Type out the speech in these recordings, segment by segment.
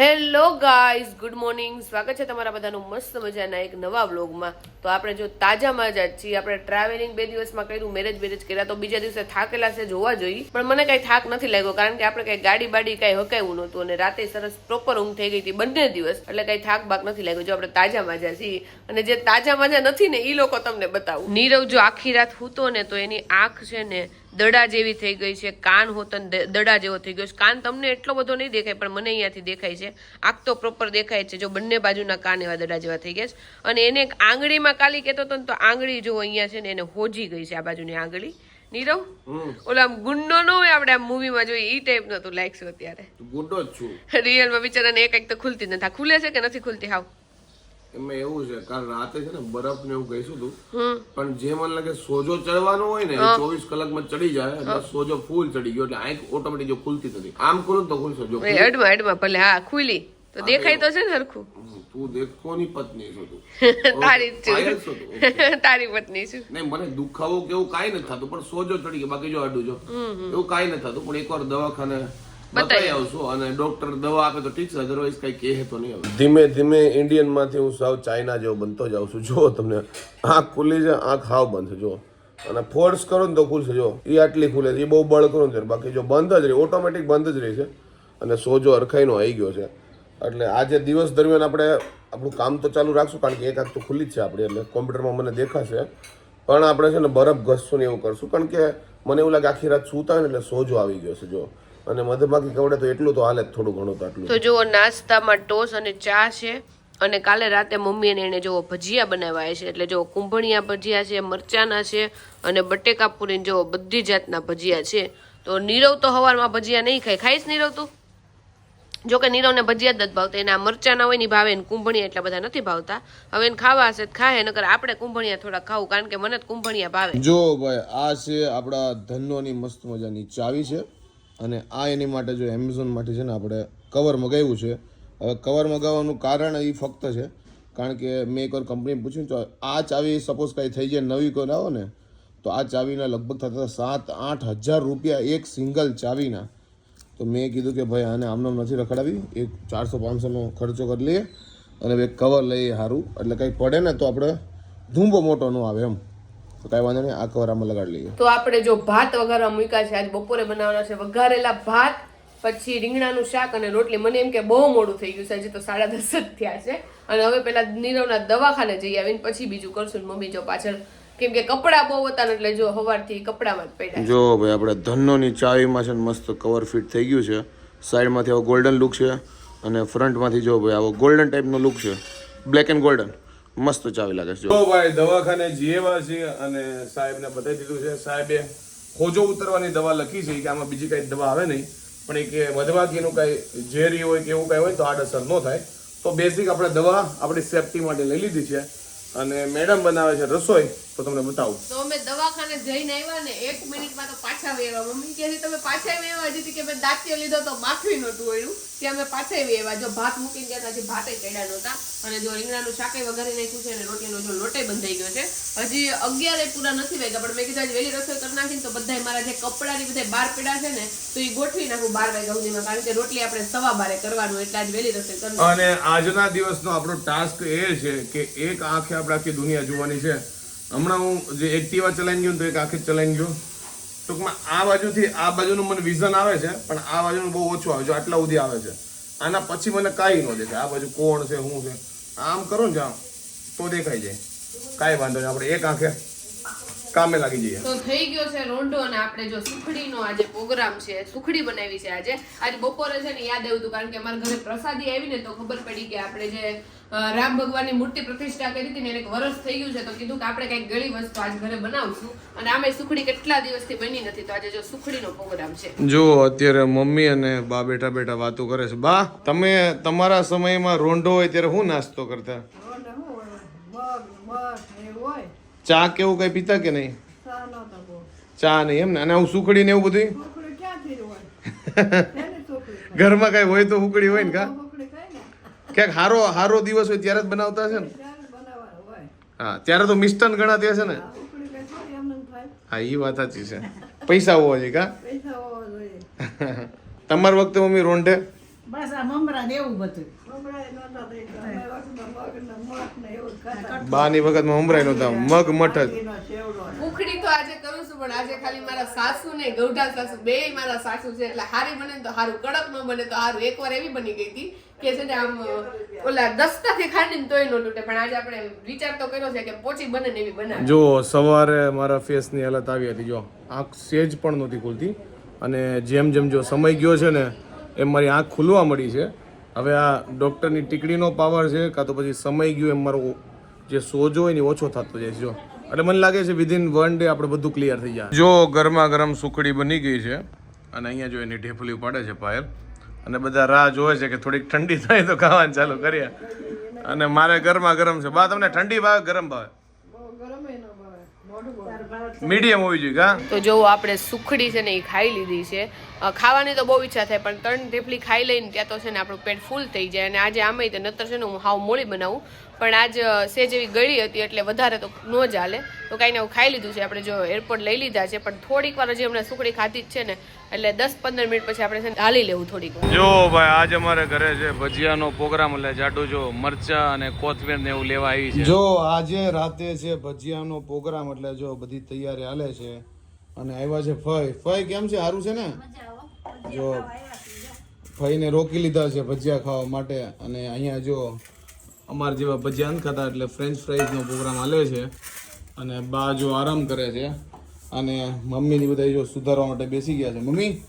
Hello guys, good morning. સ્વાગત છે તમારા બધાનું મસ્ત મજાના એક નવા વ્લોગમાં. તો આપણે જો તાજામાં જ છીએ. આપણે ટ્રાવેલિંગ બે દિવસમાં કર્યું મેરેજ બેરેજ કર્યા, તો બીજા દિવસે થાકેલા છે જોવા જોઈએ. પણ મને કઈ થાક નથી લાગ્યો, કારણ કે આપણે કઈ ગાડી બાડી કઈ હકાયું નહોતું અને રાતે સરસ પ્રોપર ઊંઘ થઈ ગઈ હતી બંને દિવસ. એટલે કઈ થાક બાક નથી લાગ્યો. જો આપણે તાજા માજા છીએ. અને જે તાજા માજા નથી ને એ લોકો તમને બતાવું. નીરવ જો આખી રાત હૂતો ને, તો એની આંખ છે ને દડા જેવી થઈ ગઈ છે કાન હોતન દડા જેવો થઈ ગયો છે. કાન તમને એટલો બધો નહીં દેખાય પણ મને અહીંયાથી દેખાય છે. આંખ તો પ્રોપર દેખાય છે જો બંને બાજુના કાન એવા દડા જેવા થઈ ગયા છે. અને એને એક આંગળીમાં કાલી કહેતો હતો ને તો આંગળી જો અહીંયા છે ને એને હોજી ગઈ છે આ બાજુની આંગળી. નીરવ? ઓલા આમ ગુંડો નો હોય આપણે મૂવીમાં જોઈએ ઈ ટાઈપ નો તું લાગશું અત્યારે. ગુંડો જ છું. રિયલમાં બિચારાને એક એક તો ખુલતી જ નથી. ખુલે છે કે નથી ખુલતી? હાવ. એમાં એવું છે કાલ રાતે છે ને બરફ ને એવું ગઈશું તું પણ જે મને લાગે સોજો ચડવાનો હોય ને ચોવીસ કલાકમાં ચડી જાય એટલે સોજો ફૂલ ચડી ગયો એટલે આંખ ઓટોમેટિક જો ખુલતી નથી. આમ ખોલું તો ખુલશો જો એડમાં અડમાં ભલે હા ખુલી. તો દેખાય તો છે ને સરખું તું દેખ કોની પત્ની છો તું. તારી છો. તારી પત્ની છું. નહીં મને દુખાવો કે એવું કાંઈ નથી થતું પણ સોજો ચડી ગયો બાકી જો અડું જો. એવું કાંઈ નથી થતું પણ એકવાર દવાખાને બતાવી આવશું અને ડોક્ટર દવા આપે તો ઠીક છે અધરવાઇઝ કઈ કહે તો નહીં ધીમે ધીમે ઇન્ડિયનમાંથી હું સાવ ચાઇના જેવો બનતો જાઉં છું. જો તમને આંખ ખુલ્લી છે આંખ હાવ બંધ જો અને ફોર્સ કરો ને તો ખુલશે જો એ આટલી ખુલે છે એ બહુ બળ કરો ને બાકી જો બંધ જ રહી ઓટોમેટિક બંધ જ રહી છે. અને સોજો અરખાઈનો આવી ગયો છે. એટલે આજે દિવસ દરમિયાન આપણે આપણું કામ તો ચાલુ રાખશું કારણ કે એક આંખ તો ખુલ્લી જ છે આપણી. એટલે કોમ્પ્યુટરમાં મને દેખાશે. પણ આપણે છે ને બરફ ઘસશું ને એવું કરશું. કારણ કે મને એવું લાગે આખી રાત સૂતા હોય ને એટલે સોજો આવી ગયો છે જો અને મધમાખી કવડે તો એટલું તો હાલે થોડું ઘણું તો આટલું તો જુઓ નાસ્તામાં ટોસ અને ચા છે અને કાલે રાતે મમ્મી અને એને જુઓ ભજીયા બનાવાય છે. એટલે જો કુંભણિયા ભજીયા છે મરચાના છે અને બટેકા પૂરી જો બધી જાતના ભજીયા છે. તો નીરવ તો હવારમાં ભજીયા નહીં ખાય. ખાઈશ નીરવ તું? જો કે નીરવને ભજીયા જ ભાવતા. એના મરચાના હોય ને ભાવે ને કુંભણિયા એટલા બધા નથી ભાવતા. હવે એને ખાવા હશે ખાય નકર આપણે કુંભણિયા થોડા ખાવું કારણ કે મને જ કુંભણિયા ભાવે. જો ભાઈ આ છે આપણા ધનોની મસ્ત મજાની ચાવી છે. અને આ એની માટે જો એમેઝોન માટે છે ને આપણે કવર મગાવ્યું છે. હવે કવર મગાવવાનું કારણ એ ફક્ત છે, કારણ કે મેં એકવાર કંપની પૂછ્યું તો આ ચાવી સપોઝ કાંઈ થઈ જાય નવી કોઈ લાવો ને તો આ ચાવીના લગભગ થતા સાત આઠ હજાર રૂપિયા એક સિંગલ ચાવીના. તો મેં કીધું કે ભાઈ આને આમનામ નથી રખડાવી, એક ચારસો પાંચસોનો ખર્ચો કરી લઈએ અને હવે કવર લઈએ સારું એટલે કંઈ પડે ને તો આપણે ધૂંબો મોટો ન આવે એમ. તો કાંઈ વાંધો નહીં આ કવર આમાં લગાડી લઈએ. તો આપણે જો ભાત વઘારવા મૂક્યા છે આજ બપોરે બનાવવાના છે વઘારેલા ભાત પછી રીંગણાનું શાક અને રોટલી. મને એમ કે બહુ મોડું થઈ ગયું છે હજી તો સાડા દસ જ થયા છે. અને હવે પેલા નીરવના દવાખાને જઈ આવીને પછી બીજું કરશું ને મમ્મી જો પાછળ. કેમ કે કપડાં બહુ હતા એટલે જો સવારથી કપડામાં જ પડ્યા જો ભાઈ આપણે ધનોની ચાવીમાં છે ને મસ્ત કવર ફિટ થઈ ગયું છે. સાઈડમાંથી આવો ગોલ્ડન લુક છે અને ફ્રન્ટમાંથી જો ભાઈ આવો ગોલ્ડન ટાઈપનો લુક છે. બ્લેક એન્ડ ગોલ્ડન મસ્ત ચાવી લાગે છે ભાઈ, દવાખાને જીએવા છે અને સાહેબને બતાવી દીધું છે. સાહેબે ખોજો ઉતરવાની દવા લખી છે, કે આમાં બીજી કઈ દવા આવે નહીં. પણ એ કે મધમાખીનું કઈ ઝેરી હોય કે એવું કઈ હોય તો આડઅસર ન થાય. તો બેઝિક આપણે દવા આપણી સેફટી માટે લઈ લીધી છે. અને મેડમ બનાવે છે રસોઈ. તો તમને બતાવું. તો અમે દવાખાને જઈને આવ્યા ને એક મિનિટમાં તો પાછા વેવા મમ્મી કહે છે તમે પાછા વેવા હજી કે મેં દાંતિયો લીધો તો માથું નહોતું વળ્યું. ત્યાં અમે પાછા વેવા જો ભાત મૂકીને ગયા હતા હજી ભાતે ચડ્યા નહોતા. અને જો રીંગણાનું શાકે વગેરે નાખ્યું છે અને રોટીનો જો લોટે બંધાઈ ગયો છે. હજી અગિયારે પૂરા નથી વાગ્યા પણ મેં કીધું વહેલી રસોઈ કરી નાખીને તો બધા મારા જે કપડાની બધા બાર પીડા છે ને તો એ ગોઠવી નાખું બાર વાગ્યા સુધીમાં કારણ કે રોટલી આપણે સવા બારે કરવાનું એટલે આજ વહેલી રસોઈ કરવી અને આજના દિવસનો આપણો ટાસ્ક એ છે કે એક આંખે આપણે આખી દુનિયા જોવાની છે. હમણાં હું જે એક્ટિવા ચલાવી ગયો તો એક આખી ચલાવી ગયો. ટૂંકમાં આ બાજુથી, આ બાજુનું મને વિઝન આવે છે, પણ આ બાજુનું બહુ ઓછું આવે છે, આટલા સુધી આવે છે. આના પછી મને કાંઈ ન દેખાય. આ બાજુ કોણ છે, શું છે? આમ કરો ને આમ તો દેખાઈ જાય. કાંઈ વાંધો નહીં, આપણે એક આંખે કામે લાગી જઈએ. તો થઈ ગયો છે રોંડો અને આપણે જો સુખડીનો આજે પ્રોગ્રામ છે સુખડી બનાવી છે આજે. આજે બપોરે છે ને યાદ આવ્યું હતું કારણ કે અમારા ઘરે પ્રસાદી આવી ને તો ખબર પડી કે આપણે જે રામ ભગવાનની મૂર્તિ પ્રતિષ્ઠા કરી હતી ને એને એક વરસ થઈ ગયું છે તો કીધું કે આપણે કંઈક ગળી વસ્તુ આજ ઘરે બનાવશું. અને આમે સુખડી કેટલા દિવસથી બની નથી તો આજે જો સુખડીનો પ્રોગ્રામ છે. જો અત્યારે મમ્મી અને બા બેઠા બેઠા વાતો કરે છે. બા તમે તમારા સમયમાં રોંડો હોય ત્યારે શું નાસ્તો કરતા રોંઢા શું હોય? મગ, મઠ એવું હોય. ચા કેવું કઈ પીતા કે નહીં? ચા નહીં એમ ને અને હું સુખડી ને એવું બધું? ઘરમાં કઈ હોય તો ઉકળી હોય ને કા? ક્યાંક હારો હારો દિવસ હોય ત્યારે જ બનાવતા છે ને. હા ત્યારે તો મિસ્ટન ગણાતી હશે ને. હા એ વાત સાચી છે. પૈસા હોવા જોઈએ કા? તમાર તમારા વખતે મમ્મી રોંઢે? બસ આ મમરા દેવું બધું બાની વખતમાં હમરાય નહોતા મગ મઠ. ઉખડી તો આજે કરું છું પણ આજે ખાલી મારા સાસુ ને ગૌઢા સાસુ બે મારા સાસુ છે એટલે હારી બને ને તો હારું કડક ન બને તો હારું. એકવાર એવી બની ગઈ હતી કે છે ને આમ ઓલા દસ્તાથી ખાંડીને તોય ન તૂટે પણ આજે આપણે વિચાર તો કર્યો છે કે પોચી બને ને એવી બનાવે. જો સવારે મારા ફેસની હાલત આવી હતી જો આંખ સેજ પણ નહોતી ખુલતી. અને જેમ જેમ જો સમય ગયો છે ને એમ મારી આંખ ખુલવા મળી છે. હવે આ ડૉક્ટરની ટીકડીનો પાવર છે, કાં તો પછી સમય ગયો એમ મારો જે સોજો હોય ને ઓછો થતો જાય જો. એટલે મને લાગે છે વિધિન વન ડે આપણે બધું ક્લિયર થઈ જાય. જો ગરમા ગરમ સુખડી બની ગઈ છે, અને અહીંયા જો એની ઢેફલી પાડે છે પાયલ, અને બધા રાહ જોવે છે કે થોડીક ઠંડી થાય તો ખાવાનું ચાલુ કરીએ. અને મારે ગરમા ગરમ છે. બા, તમને ઠંડી ભાવે ગરમ ભાવે મીડિયમ હોવી જોઈએ કા તો જો આપણે સુખડી છે ને એ ખાઈ લીધી છે. ખાવાની તો બહુ ઈચ્છા થાય, પણ ત્રણ ઢેફલી ખાઈ લઈને ત્યાં તો છે ને આપણું પેટ ફૂલ થઈ જાય અને આજે આમે તો નતર છે ને હું હાવ મોડી બનાવું. પણ આજ સેજ એવી ગળી હતી એટલે વધારે તો ન ચાલે. તો કાંઈ ને એવું ખાઈ લીધું છે. આપણે જો એરપોર્ટ લઈ લીધા છે, પણ થોડીક વાર હજી હમણાં સુખડી ખાધી જ છે ને એટલે દસ પંદર મિનિટ પછી આપણે છે હાલી લેવું થોડીક જો ભાઈ આજ અમારે ઘરે છે ભજીયાનો પ્રોગ્રામ એટલે જાડુ જો મરચા અને કોથમીર ને એવું લેવા આવી છે. જો આજે રાતે છે ભજીયાનો પ્રોગ્રામ એટલે જો બધી તૈયારી હાલે છે અને આવ્યા છે ફઈ. ફઈ કેમ છે? સારું છે ને? જો ફઈને રોકી લીધા છે ભજીયા ખાવા માટે અને અહીંયા જો અમારા જેવા ભજીયા નથી ખાતા એટલે ફ્રેન્ચ ફ્રાઈઝનો પ્રોગ્રામ હાલે છે અને બા જો આરામ કરે છે. અને મમ્મીની બધા જો સુધારવા માટે બેસી ગયા છે. મમ્મી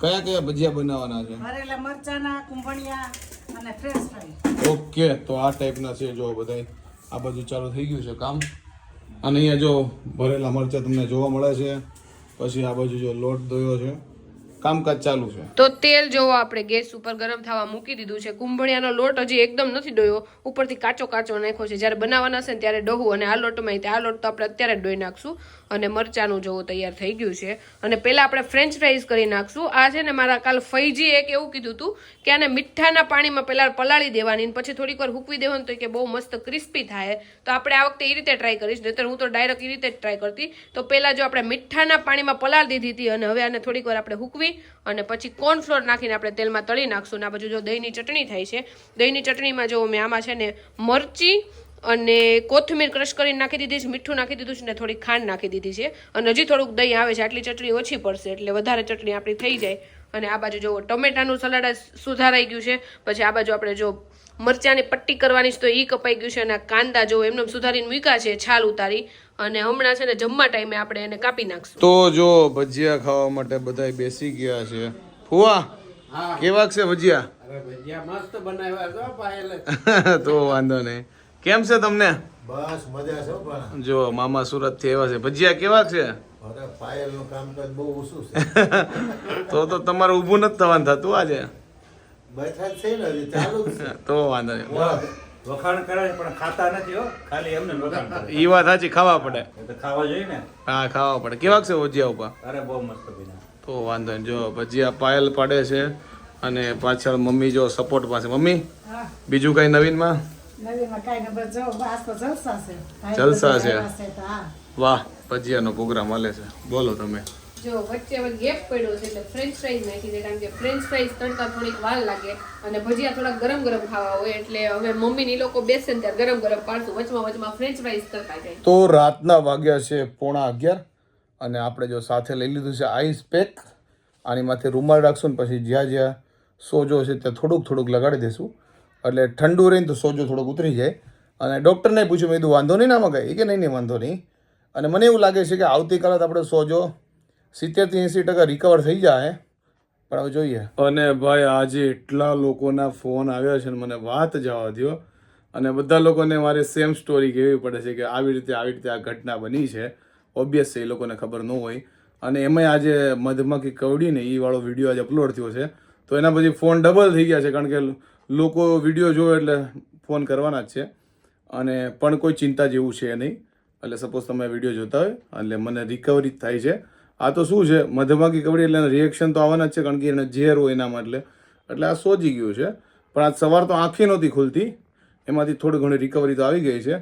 કયા કયા ભજીયા બનાવવાના છે? ભરેલા મરચાના કુંભણિયા અને ફ્રેશ ફ્રાય ઓકે તો આ ટાઈપના છે જો બધાય. આ બધું ચાલુ થઈ ગયું છે કામ. અને અહીંયા જો ભરેલા મરચાં તમને જોવા મળે છે. પછી આ બાજુ જો લોટ દોયો છે. કામકાજ ચાલુ છે. તો તેલ જોવો આપણે, ગેસ ઉપર ગરમ થવા મૂકી દીધું છે. કુંભળિયાનો લોટ હજી એકદમ નથી ડોયો. ઉપરથી કાચો કાચો નાખ્યો છે. જ્યારે બનાવવાના છે ત્યારે ડોહું અને આ લોટમાં આ લોટ તો આપણે અત્યારે જ ડોઈ નાખશું અને મરચાનું જોવો તૈયાર થઈ ગયું છે. અને પહેલાં આપણે ફ્રેન્ચ ફ્રાઈઝ કરી નાખશું. આ છે ને મારા કાલ ફૈજી એક એવું કીધું હતું કે આને મીઠાના પાણીમાં પહેલા પલાળી દેવાની પછી થોડીક વાર હૂકવી દેવાનું તો કે બહુ મસ્ત ક્રિસ્પી થાય. તો આપણે આ વખતે એ રીતે ટ્રાય કરીશ. નહીતર હું તો ડાયરેક્ટ એ રીતે જ ટ્રાય કરતી. તો પહેલાં જો આપણે મીઠાના પાણીમાં પલાળી દીધી હતી અને હવે આને થોડીક વાર આપણે હૂકવી અને પછી કોર્નફ્લોર નાખીને આપણે તેલમાં તળી નાખશું. અને આ બાજુ જો દહીંની ચટણી થાય છે, દહીંની ચટણીમાં જો મેં આમાં છે ને મરચી અને કોથમીર ક્રશ કરીને નાખી દીધી છે, મીઠું નાખી દીધું છે ને થોડી ખાંડ નાખી દીધી છે. અને હજી થોડુંક દહીં આવે છે, આટલી ચટણી ઓછી પડશે, એટલે વધારે ચટણી આપણી થઈ જાય. અને આ બાજુ જો ટમેટાનું સલાડ સુધારાઈ ગયું છે, પછી આ બાજુ આપણે જો મરચાંની પટ્ટી કરવાની છે તો એ કપાઈ ગયું છે અને કાંદા જો એમને એમ સુધારીને મૂક્યા છે, છાલ ઉતારી. અને હમણાં છે ને જમવા ટાઈમે આપણે એને કાપી નાખશું. તો જો ભજીયા ખાવા માટે બધા બેસી ગયા છે. ફુવા કેવા છે ભજીયા? ભજીયા મસ્ત બનાવ્યા તો વાંધો નહીં. કેમ છે તમને? બસ મજા છે પણ. જો મામા સુરતથી આવ્યા છે. ભજીયા કેવા છે? અરે પાયલનું કામકાજ બહુ ઓછું છે. તો તો તમારે ઊભું નથી થવાનું થતું આજે. બેઠા છે ને ચાલુ છે. તો વાંધો નહીં. વખાણ કરે છે પણ ખાતા નથી હો. ખાલી એમને વખાણ કરે. એ વાત સાચી ખાવા પડે. તો ખાવા જોઈએ ને. હા ખાવા પડે. કેવાક છે ભજીયા ઉપર? અરે બહુ મસ્ત બન્યા તો વાંધો નહીં. જો ભજીયા પાયલ પાડે છે અને પાછળ મમ્મી જો સપોર્ટ પાસે. મમ્મી બીજું કઈ નવીનમાં? નવીનમાં કાંઈ ને બસ જો આજ તો જલસા છે. વાહ ભજીયાનો પ્રોગ્રામ હાલે છે. બોલો તમે. જો વચ્ચે હવે ગેપ પડ્યો છે એટલે ફ્રેન્ચ ફ્રાઈઝ નાખી દે કારણ કે ફ્રેન્ચ ફ્રાઈઝ તળતા થોડીક વાર લાગે અને ભજીયા થોડા ગરમ ગરમ ખાવા હોય એટલે હવે મમ્મી ની લોકો બેસે ને ત્યારે ગરમ ગરમ પાડશું. વચમાં વચમાં ફ્રેન્ચ ફ્રાઈઝ કરતા જાય. તો રાતના વાગ્યા છે પોણા અગિયાર અને આપણે જો સાથે લઈ લીધું છે આઈસ પેક આની માથે રૂમાલ રાખશું ને પછી જ્યાં જ્યાં સોજો છે ત્યાં થોડુંક થોડુંક લગાડી દઈશું એટલે ઠંડુ રહીને તો સોજો થોડોક ઉતરી જાય. અને ડૉક્ટરને પૂછ્યું, મેં કીધું, વાંધો નહીં ના મગાય. કે, નહીં નહીં, વાંધો નહીં. અને મને એવું લાગે છે કે આવતીકાલે આપણે સોજો સિત્તેરથી એંસી ટકા રિકવર થઈ જાય, પણ હવે જોઈએ. અને ભાઈ આજે એટલા લોકોના ફોન આવ્યા છે ને મને વાત જવા દો અને બધા લોકોને મારે સેમ સ્ટોરી કહેવી પડે છે કે આવી રીતે આવી રીતે આ ઘટના બની છે. ઓબ્વિયસ એ લોકોને ખબર ન હોય. અને એમાંય આજે મધમાખી કવડીને એ વાળો વીડિયો આજે અપલોડ થયો છે. તો એના પછી ફોન ડબલ થઈ ગયા છે, કારણ કે લોકો વીડિયો જોવે એટલે ફોન કરવાના જ છે. અને પણ કોઈ ચિંતા જેવું છે નહીં. એટલે સપોઝ તમે વીડિયો જોતા હોય, એટલે મને રિકવરી થાય છે. આ તો શું છે? મધમાખી કવડી એટલે રિએક્શન તો આવવાના જ છે, કારણ કે એને ઝેર હોય એનામાં એટલે. એટલે આ સોજી ગયું છે. પણ આજ સવાર તો આંખી નહોતી ખુલતી. એમાંથી થોડી ઘણી રિકવરી તો આવી ગઈ છે.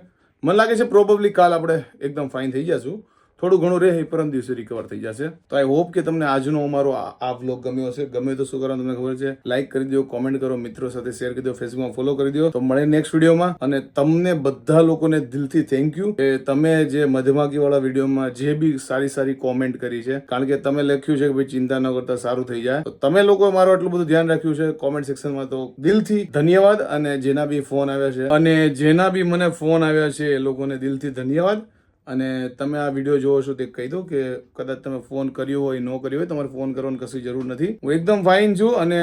મને લાગે છે પ્રોબેબલી કાલ આપણે એકદમ ફાઇન થઈ જશું થોડું ઘણું રહે એ પરમ દિવસે રિકવર થઈ જશે. તો આઈ હોપ કે તમને આજનો અમારો આ વ્લોગ ગમ્યો હશે. ગમે તો શું કરવાનું તમને ખબર છે? લાઇક કરી દો કોમેન્ટ કરો, મિત્રો સાથે શેર કરી દો ફેસબુકમાં ફોલો કરી દો. તો મળે નેક્સ્ટ વિડીયોમાં અને તમને બધા લોકોને દિલથી થેન્ક યુ કે તમે જે મધમાખી વાળા વિડીયોમાં જે બી સારી સારી કોમેન્ટ કરી છે, કારણ કે તમે લખ્યું છે કે ભાઈ ચિંતા ન કરતા સારું થઈ જાય. તો તમે લોકો મારું આટલું બધું ધ્યાન રાખ્યું છે કોમેન્ટ સેક્શનમાં તો દિલથી ધન્યવાદ. અને જેના બી ફોન આવ્યા છે, અને જેના બી મને ફોન આવ્યા છે, એ લોકોને દિલથી ધન્યવાદ. અને તમે આ વીડિયો જોવો છો તે કહી દો કે કદાચ તમે ફોન કર્યો હોય, ન કર્યો હોય, તમારે ફોન કરવાની કશી જરૂર નથી. હું એકદમ ફાઇન છું અને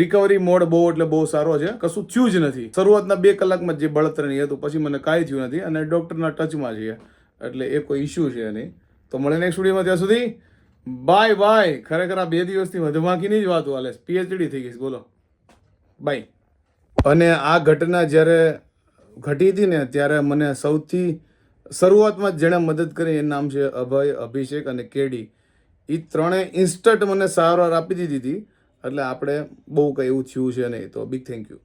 રિકવરી મોડ બહુ એટલે બહુ સારો છે. કશું થયું જ નથી. શરૂઆતના બે કલાકમાં જે બળતરણી હતું, પછી મને કાંઈ થયું નથી અને ડૉક્ટરના ટચમાં છીએ. એટલે એ કોઈ ઇશ્યુ છે નહીં. તો મળે નેક્સ્ટ વિડીયોમાં ત્યાં સુધી. બાય બાય ખરેખર આ બે દિવસથી મધમાખીની જ વાત હાલે. પીએચડી થઈ ગઈ બોલો. બાય અને આ ઘટના જ્યારે ઘટી હતી ને, ત્યારે મને સૌથી શરૂઆતમાં જેણે મદદ કરી, એનું નામ છે અભય, અભિષેક અને કેડી. એ ત્રણેય ઇન્સ્ટન્ટ મને સારવાર આપી દીધી હતી. એટલે આપણે બહુ કંઈ એવું થયું છે નહીં. તો બિગ થેન્ક યુ